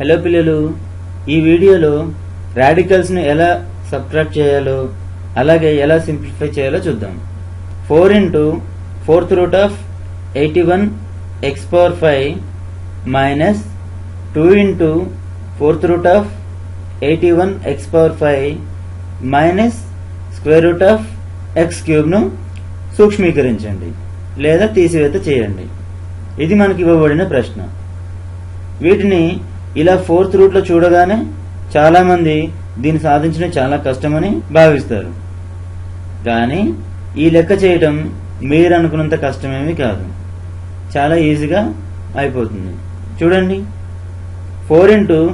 Hello పిల్లలు ఈ వీడియోలో రాడికల్స్ని ఎలా సబ్ట్రాక్ట్ చేయాలో అలాగే ఎలా సింప్లిఫై చేయాలో చూద్దాం. Four into fourth root of eighty one x power five minus two into fourth root of eighty one x power five minus square root of x క్యూబ్ను సూక్ష్మీకరించండి లేదా తీసివేత చేయండి. ఇది మనకి ఇవ్వబడిన ప్రశ్న. వీటిని ఇలా ఫోర్త్ రూట్లో చూడగానే చాలా మంది దీన్ని సాధించడం చాలా కష్టమని భావిస్తారు. కానీ ఈ లెక్క చేయటం మీరు అనుకున్నంత కష్టమేమీ కాదు. చాలా ఈజీగా అయిపోతుంది. చూడండి. Four into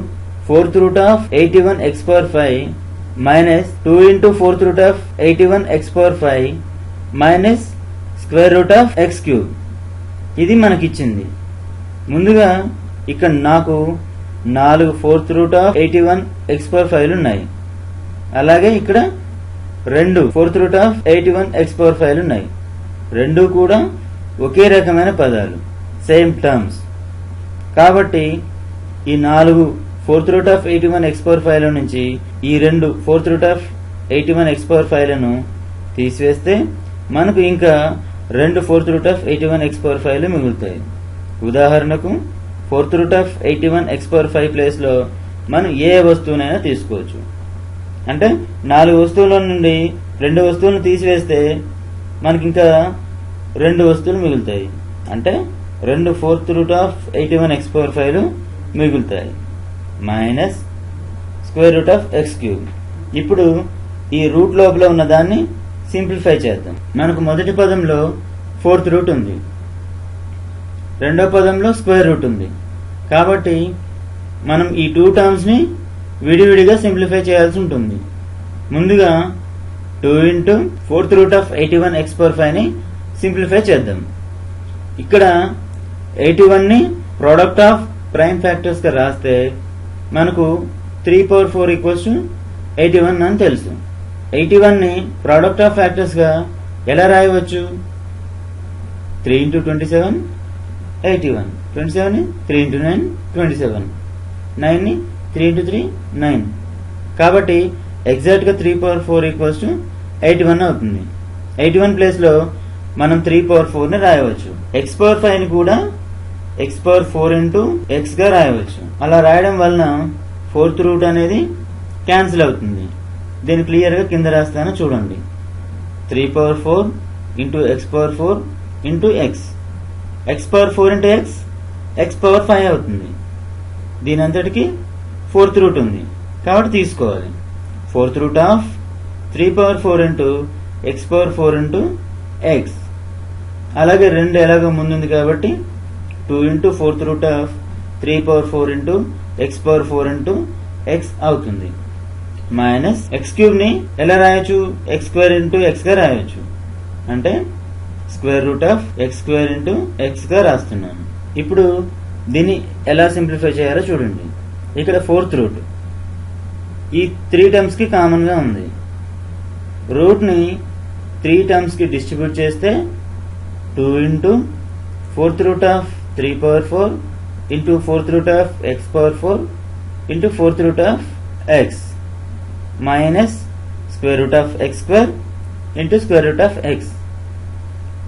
fourth root of eighty one x power five minus two into fourth root of eighty one x power five minus square root of x cube. ఇది మనకిచ్చింది. ముందుగా ఇక్కడ నాకు నాలుగు fourth root of eighty one x power five ఉన్నాయి అలాగే ఇక్కడ రెండు fourth root of eighty one x power five ఉన్నాయి రెండు కూడా ఒకే రకమైన పదాలు. సేమ్ టర్మ్స్ కాబట్టి ఈ నాలుగు fourth root of eighty one x power five నుంచి ఈ రెండు fourth root of eighty one x power ఫైవ్లను తీసివేస్తే మనకు ఇంకా రెండు fourth root of eighty one x power five మిగులుతాయి. ఉదాహరణకు fourth root of eighty one x power five ప్లేస్లో మనం ఏ వస్తువునైనా తీసుకోవచ్చు. అంటే నాలుగు వస్తువుల నుండి రెండు వస్తువులను తీసివేస్తే మనకి ఇంకా రెండు వస్తువులు మిగులుతాయి. అంటే రెండు fourth root of eighty one x power five మిగులుతాయి. Minus square root of x cube. ఇప్పుడు ఈ రూట్ లోపల ఉన్న దాన్ని సింప్లిఫై చేద్దాం. మనకు మొదటి పదంలో ఫోర్త్ రూట్ ఉంది. రెండో పదంలో స్క్వేర్ రూట్ ఉంది. కాబట్టి మనం ఈ టూ టర్మ్స్ని విడివిడిగా సింప్లిఫై చేయాల్సి ఉంటుంది. ముందుగా two into fourth root of eighty one x power ఫైవ్ని simplify చేద్దాం. ఇక్కడ ఎయిటీ వన్ని ప్రోడక్ట్ ఆఫ్ ప్రైమ్ ఫ్యాక్టర్స్గా రాస్తే మనకు three power four equals eighty one అని తెలుసు. ఎయిటీ వన్ని ప్రోడక్ట్ ఆఫ్ ఫ్యాక్టర్స్గా ఎలా రాయవచ్చు? Three into twenty seven eighty one twenty seven three into nine twenty seven నైన్ని three into three nine కాబట్టి ఎగ్జాక్ట్గా three power four equals to eighty one అవుతుంది. Eighty one ప్లేస్లో మనం త్రీ పవర్ ఫోర్ని రాయవచ్చు. ఎక్స్ పవర్ ఫైవ్ని కూడా ఎక్స్ పవర్ ఫోర్ ఇంటూ ఎక్స్గా రాయవచ్చు. అలా రాయడం వలన ఫోర్త్ రూట్ అనేది క్యాన్సిల్ అవుతుంది. దీన్ని క్లియర్గా కింద రాస్తాను చూడండి. Three power four into x power four into x x power four into x x power five అవుతుంది. దీని అంతటికి ఫోర్త్ రూట్ ఉంది. కాబట్టి తీసుకోవాలి. Fourth root of three power four into x power four into x అలాగే రెండు ఎలాగో ముందుంది కాబట్టి two into fourth root of three power four into x power four into x అవుతుంది. మైనస్ ఎక్స్ క్యూబ్ని ఎలా రాయొచ్చు? ఎక్స్ స్క్వేర్ ఇంటూ ఎక్స్గా రాయొచ్చు. అంటే square root of x square into ఎక్స్గా రాస్తున్నాను. ఇప్పుడు దీన్ని ఎలా సింప్లిఫై చేయాలో చూడండి. ఇక్కడ ఫోర్త్ రూట్. ఈ త్రీ టర్మ్స్కి కామన్గా ఉంది. రూట్ని త్రీ టర్మ్స్కి డిస్ట్రిబ్యూట్ చేస్తే two into fourth root of three power four into fourth root of x power four into fourth root of x minus square root of x square into square root of x.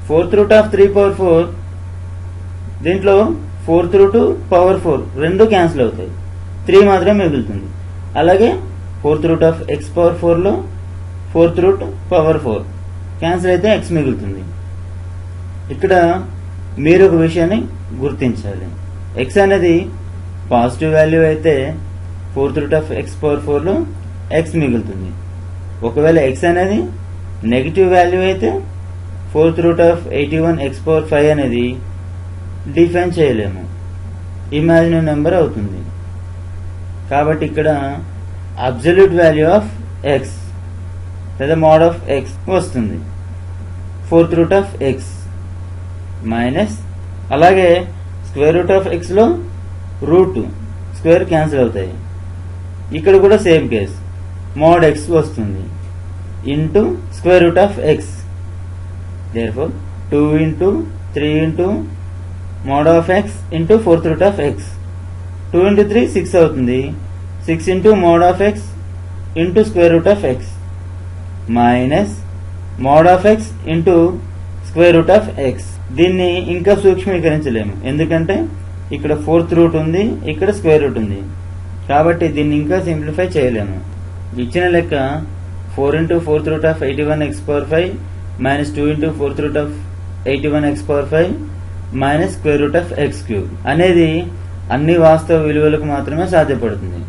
Fourth root of three power four. దీంట్లో fourth root power four రెండు cancel అవుతాయి. Three మాత్రమే మిగులుతుంది. అలాగే fourth root of x power ఫోర్లో fourth root power four. Cancel అయితే x మిగులుతుంది. ఇక్కడ మీరు ఒక విషయాన్ని గుర్తించాలి. ఎక్స్ అనేది పాజిటివ్ వాల్యూ అయితే fourth root of x power ఫోర్లో ఎక్స్ మిగులుతుంది. ఒకవేళ ఎక్స్ అనేది నెగిటివ్ వాల్యూ అయితే fourth root of eighty one x power five అనేది డిఫైన్ చేయలేము. ఇమాజినరీ నెంబర్ అవుతుంది. కాబట్టి ఇక్కడ అబ్జల్యూట్ వాల్యూ ఆఫ్ ఎక్స్ లేదా మోడ్ ఆఫ్ ఎక్స్ వస్తుంది. Fourth root of x minus అలాగే స్క్వేర్ రూట్ ఆఫ్ ఎక్స్లో రూట్ స్క్వేర్ క్యాన్సిల్ అవుతాయి. ఇక్కడ కూడా సేమ్ కేస్. మోడ్ ఎక్స్ వస్తుంది. Into square root of x therefore 2 into 3 into mod of x into fourth root of x. Two into three six అవుతుంది. Six into mod of x into square root of x minus mod of x into square root of x దీన్ని ఇంకా సూక్ష్మీకరించలేము. ఎందుకంటే ఇక్కడ fourth root ఉంది ఇక్కడ square root ఉంది. కాబట్టి దీన్ని ఇంకా సింప్లిఫై చేయలేము. ఇచ్చిన లెక్క four into fourth root of eighty one x power five minus two into fourth root of eighty one x power five minus square root of x cube అనేది అన్ని వాస్తవ విలువలకు మాత్రమే సాధ్యపడుతుంది.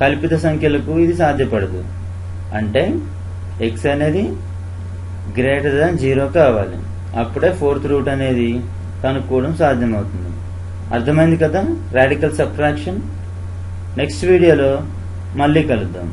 కల్పిత సంఖ్యలకు ఇది సాధ్యపడదు. అంటే ఎక్స్ అనేది గ్రేటర్ దాన్ జీరో కావాలి. అప్పుడే ఫోర్త్ రూట్ అనేది కనుక్కోవడం సాధ్యమవుతుంది. అర్థమైంది కదా? రాడికల్ సబ్ట్రాక్షన్ నెక్స్ట్ వీడియోలో మళ్ళీ కలుద్దాం.